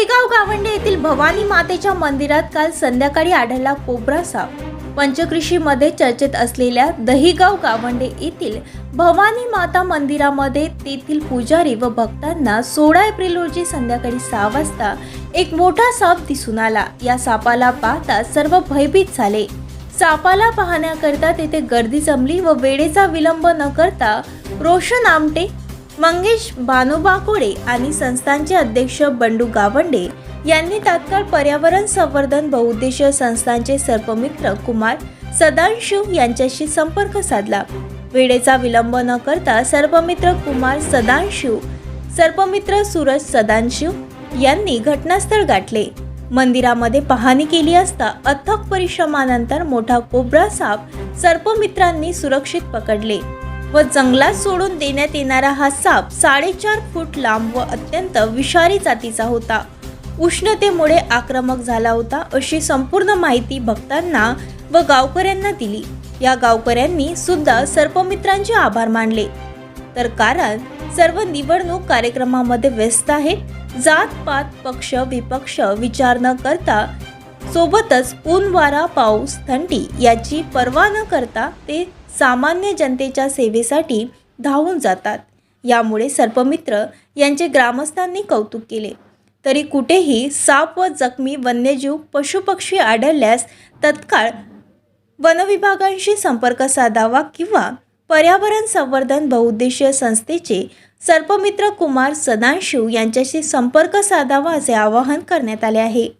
दहिगाव गावंडे येथील भवानी मातेच्या मंदिरात काल संध्याकाळी आढळला कोब्रा साप. पंचकृषीमध्ये चर्चेत असलेल्या दहिगाव गावंडे येथील भवानी माता मंदिरामध्ये तेथील पुजारी व भक्तांना सोळा एप्रिल रोजी संध्याकाळी सहा वाजता एक मोठा साप दिसून आला. या सापाला पाहता सर्व भयभीत झाले. सापाला पाहण्याकरता तेथे गर्दी जमली व वेळेचा विलंब न करता रोशन आमटे मंगेश भानुबाकोडे आणि संस्थांचे अध्यक्ष बंडू गावंडे यांनी तात्काळ पर्यावरण संवर्धन बहुउद्देशीय संस्थांचे सर्पमित्र कुमार सदांशु यांच्याशी संपर्क साधला. वेळेचा विलंब न करता सर्पमित्र कुमार सदांशु सर्पमित्र सूरज सदांशिव यांनी घटनास्थळ गाठले. मंदिरामध्ये पाहणी केली असता अथक परिश्रमानंतर मोठा कोब्रा साप सर्पमित्रांनी सुरक्षित पकडले. व जंगलात सोडून देण्यात येणारा हा साप साडेचार फूट लांब व अत्यंत विषारी जातीचा होता. उष्णतेमुळे आक्रमक झाला होता अशी संपूर्ण माहिती भक्तांना व गावकऱ्यांना दिली. या गावकऱ्यांनी सुद्धा सर्पमित्रांचे आभार मानले. तर कारण सर्व निवडणूक कार्यक्रमामध्ये व्यस्त आहेत जात पात पक्ष विपक्ष विचार न करता सोबतच ऊन वारा पाऊस थंडी याची पर्वा न करता ते सामान्य जनतेच्या सेवेसाठी धावून जातात. यामुळे सर्पमित्र यांचे ग्रामस्थांनी कौतुक केले. तरी कुठेही साप व जखमी वन्यजीव पशुपक्षी आढळल्यास तत्काळ वनविभागांशी संपर्क साधावा किंवा पर्यावरण संवर्धन बहुउद्देशीय संस्थेचे सर्पमित्र कुमार सदांशु यांच्याशी संपर्क साधावा असे आवाहन करण्यात आले आहे.